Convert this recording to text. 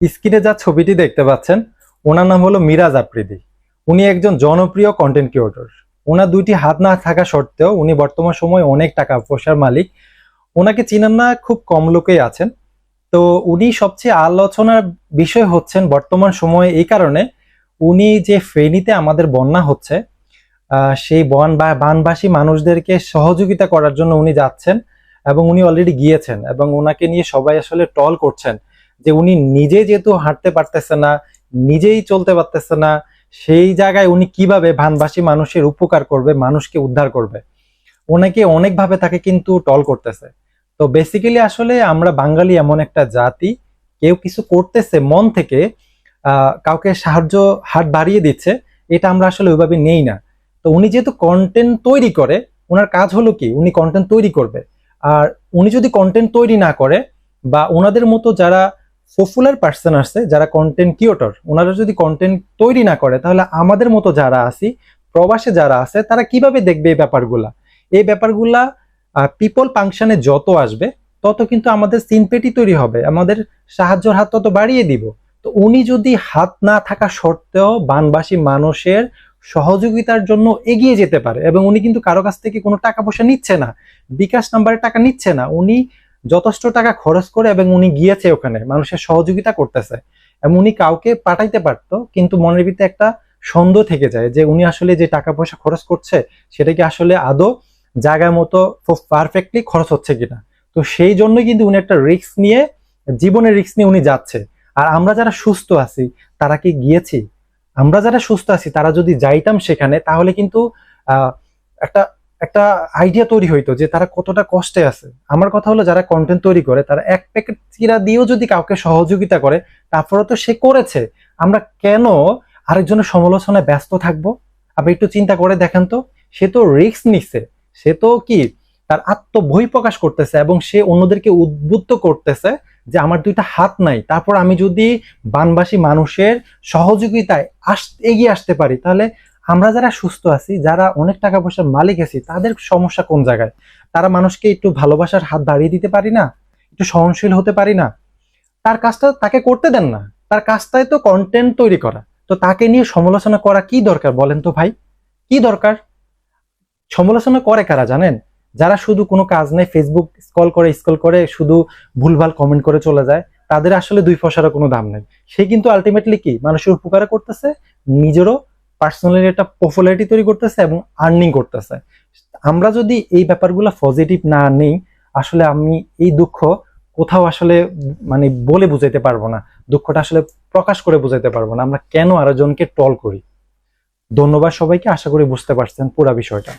স্ক্রিনে যা ছবিটি দেখতে পাচ্ছেন, ওনার নাম হলো মিরাজ আফ্রিদি। উনি একজন জনপ্রিয় কন্টেন্ট ক্রিয়েটর ওনার দুইটি হাত না থাকা সত্ত্বেও উনি বর্তমান সময়ে অনেক টাকা পয়সার মালিক। ওনাকে চিনেন না, খুব কম লোকেই আছেন। তো উনি সবচেয়ে আলোচনার বিষয় হচ্ছেন বর্তমান সময়ে এই কারণে উনি যে ফেনীতে আমাদের বন্যা হচ্ছে সেই বন বা বানবাসী মানুষদেরকে সহযোগিতা করার জন্য উনি যাচ্ছেন এবং উনি অলরেডি গিয়েছেন এবং ওনাকে নিয়ে সবাই আসলে টল করছেন। যে উনি নিজে যেহেতু হাঁটতে পারতেছে না, নিজেই চলতে পারতেছে না, সেই জায়গায় উনি কীভাবে ভানবাসী মানুষের উপকার করবে, মানুষকে উদ্ধার করবে? ওনাকে অনেকভাবে তাকে কিন্তু টল করতেছে। তো বেসিক্যালি আসলে আমরা বাঙালি এমন একটা জাতি, কেউ কিছু করতেছে মন থেকে কাউকে সাহায্য হাত বাড়িয়ে দিচ্ছে, এটা আমরা আসলে ওইভাবে নেই না। তো উনি যেহেতু কন্টেন্ট তৈরি করে ওনার কাজ হলো কি? উনি কন্টেন্ট তৈরি করবে। আর উনি যদি কন্টেন্ট তৈরি না করে, বা ওনাদের মতো যারা পপুলার পার্সন আসছে, যারা কন্টেন্ট ক্রিয়েটর ওনারা যদি কন্টেন্ট তৈরি না করে, তাহলে আমাদের মতো যারা আছি, প্রবাসে যারা আছে, তারা কীভাবে দেখবে এই ব্যাপারগুলা? এই ব্যাপারগুলা পিপল ফাংশনে যত আসবে, তত কিন্তু আমাদের সিনপেটি তৈরি হবে, আমাদের সাহায্যর হাত তত বাড়িয়ে দিব। তো উনি যদি হাত না থাকা সত্ত্বেও বানবাসী মানুষের সহযোগিতার জন্য এগিয়ে যেতে পারে, এবং উনি কিন্তু কারও কাছ থেকে কোনো টাকা পয়সা নিচ্ছে না, বিকাশ নাম্বারে টাকা নিচ্ছে না, উনি যথেষ্ট টাকা খরচ করে এবং উনি গিয়েছে ওখানে, মানুষের সহযোগিতা করতেছে। এবং উনি কাউকে পাঠাইতে পারতো, কিন্তু মনের ভিতরে একটা সন্দেহ থেকে যায় যে উনি আসলে যে টাকা পয়সা খরচ করছে, সেটা কি আসলে আদৌ জায়গার মতো পারফেক্টলি খরচ হচ্ছে কিনা? তো সেই জন্য কিন্তু উনি একটা রিস্ক নিয়ে, জীবনের রিস্ক নিয়ে উনি যাচ্ছে। আর আমরা যারা সুস্থ আছি, তারা কি গিয়েছি? আমরা যারা সুস্থ আছি, তারা যদি যাইতাম সেখানে, তাহলে কিন্তু একটা একটা আইডিয়া তৈরি হইতো যে তারা কতটা কষ্টে আছে। আমার কথা হলো, যারা কন্টেন্ট তৈরি করে, তারা এক প্যাকেট চিরা দিয়েও যদি কাউকে সহযোগিতা করে তারপরে তো সে করেছে। আমরা কেন আরেকজনের সমালোচনায় ব্যস্ত থাকব? আপনি একটু চিন্তা করে দেখেন তো, সে তো রিস্ক নিচ্ছে সে তো কি তার আত্মবহি প্রকাশ করতেছে এবং সে অন্যদেরকে উদ্বুদ্ধ করতেছে যে আমার দুইটা হাত নাই। তারপর আমি যদি বানবাসী মানুষের সহযোগিতায় আস, এগিয়ে আসতে পারি, তাহলে আমরা যারা সুস্থ আছি, যারা অনেক টাকা পয়সার মালিক আছি, তাদের সমস্যা কোন জায়গায়? তারা মানুষকে একটু ভালোবাসার হাত বাড়িয়ে দিতে পারি না? একটু সহনশীল হতে পারি না? তার কাজটা তাকে করতে দেন না। তার কাজটাই তো কন্টেন্ট তৈরি করা। তো তাকে নিয়ে সমালোচনা করা কি দরকার বলেন তো ভাই? কি দরকার? সমালোচনা করে কারা জানেন? যারা শুধু কোনো কাজ নেই ফেসবুক স্ক্রল করে স্ক্রল করে শুধু ভুলভাল কমেন্ট করে চলে যায়, তাদের আসলে দুই পয়সারও কোনো দাম নেই। সে কিন্তু আলটিমেটলি কি? মানুষের উপকার করতেছে, নিজেরও পার্সোনালি একটা পপুলারিটি তৈরি করতেছে এবং আর্নিং করতেছে। আমরা যদি এই ব্যাপারগুলো পজিটিভ না নেই, আসলে আমি এই দুঃখ কোথাও আসলে মানে বলে বুঝাইতে পারব না। দুঃখটা আসলে প্রকাশ করে বুঝাইতে পারব না। আমরা কেন আরও জনকে টল করি? ধন্যবাদ সবাইকে। আশা করি বুঝতে পারছেন পুরা বিষয়টা।